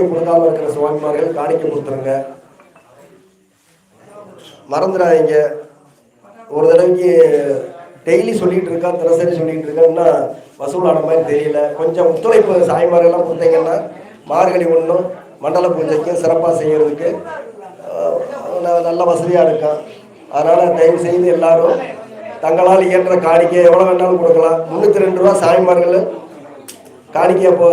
காணிக்கை கொடுக்காம இருக்கிற சுவாமிமார்கள் காணிக்கை கொடுத்துருங்க மறந்துடாதீங்க ஒரு தடவைக்கு டெய்லி சொல்லிட்டு இருக்கா தினசரி சொல்லிட்டு இருக்கான்னா வசூலான மாதிரி தெரியல. கொஞ்சம் ஒத்துழைப்பு சாய்மாரெல்லாம் கொடுத்தீங்கன்னா மார்கழி ஒன்றும் மண்டல பூஜைக்கும் சிறப்பாக செய்யறதுக்கு நல்ல வசதியாக இருக்கும் அதனால் தயவு செய்து எல்லாரும் தங்களால் இயன்ற காணிக்கை எவ்வளோ வேணாலும் கொடுக்கலாம். முந்நூற்றி ரெண்டு ரூபா சாய்மார்கள் காணிக்கை இப்போ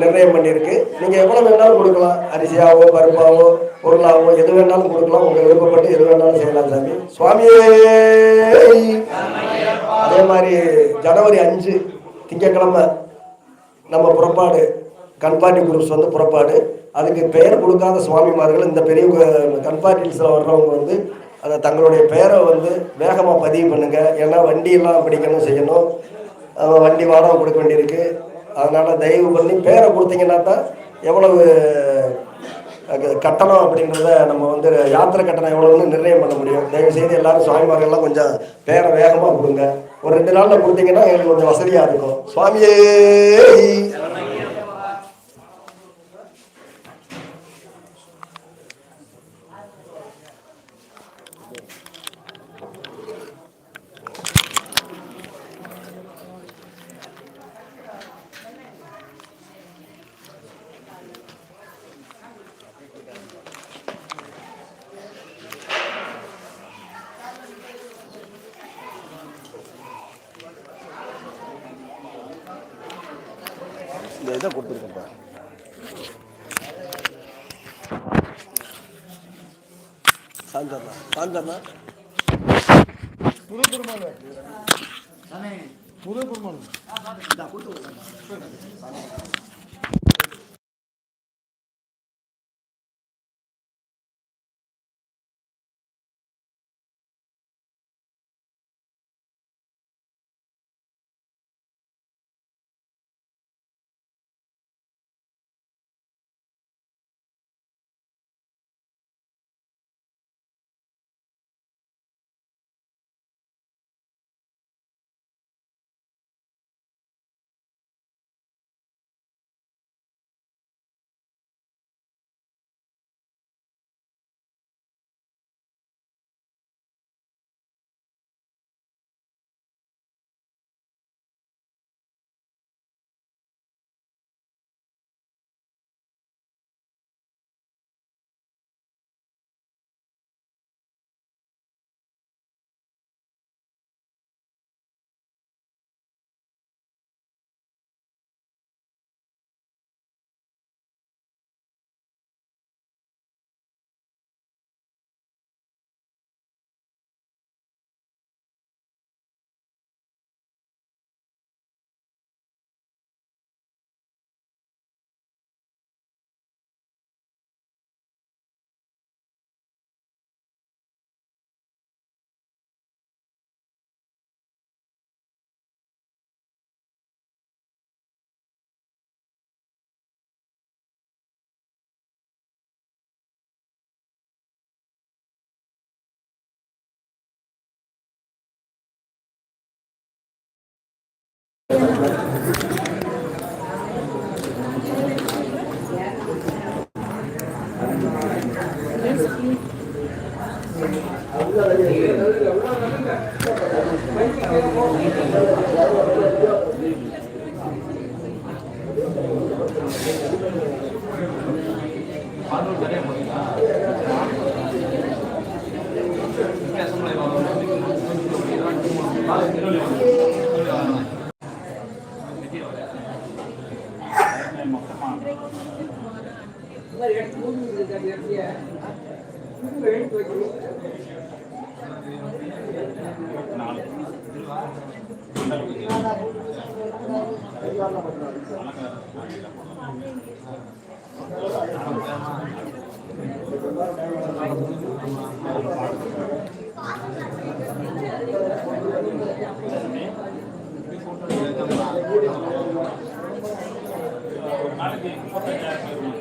நிர்ணயம் பண்ணியிருக்கு. நீங்கள் எவ்வளோ வேணாலும் கொடுக்கலாம். அரிசியாவோ பருப்பாவோ பொருளாவோ எது வேணாலும் கொடுக்கலாம். உங்கள் விருப்பப்பட்டு எது வேணாலும் செய்யலாம் சாமி. சுவாமியே! அதே மாதிரி ஜனவரி அஞ்சு திங்கக்கிழமை நம்ம புறப்பாடு கண்பாட்டி குரூப்ஸ் வந்து புறப்பாடு. அதுக்கு பெயர் கொடுக்காத சுவாமிமார்கள் இந்த பெரிய கண்பாட்டில்ஸில் வர்றவங்க வந்து அதை தங்களுடைய பெயரை வந்து வேகமாக பதிவு பண்ணுங்கள் ஏன்னா வண்டியெல்லாம் பிடிக்கணும் செய்யணும். வண்டி வாடகை கொடுக்க வேண்டியிருக்கு. அதனால் தயவு பண்ணி பேரை கொடுத்தீங்கன்னா தான் எவ்வளவு கட்டணம் அப்படின்றத நம்ம வந்து யாத்திரை கட்டணம் எவ்வளோன்னு நிர்ணயம் பண்ண முடியும். தயவு செய்து எல்லாரும் சுவாமிமார்கள்லாம் கொஞ்சம் பேரை வேகமாக கொடுங்க. ஒரு ரெண்டு நாளில் கொடுத்தீங்கன்னா எங்களுக்கு கொஞ்சம் வசதியாக இருக்கும். சுவாமியே! இந்த இதை கொடுத்துருக்கேன்ப்பா சாந்தர்ண்ணா சாந்தர்ண்ணா புது பெருமாள் புது பெருமாள் Gracias. நாளைக்கு முப்பத்தஞ்சாயிரம் பேர்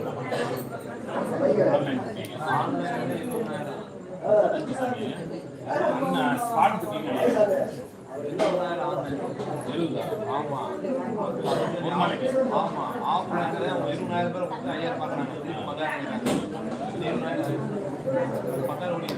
ஆமா. ஆமா ஆஃப் இருபதாயிரம் பேர் ஐயாயிரம் பார்க்குறாங்க பத்தாயிரம் பத்தாயிரம்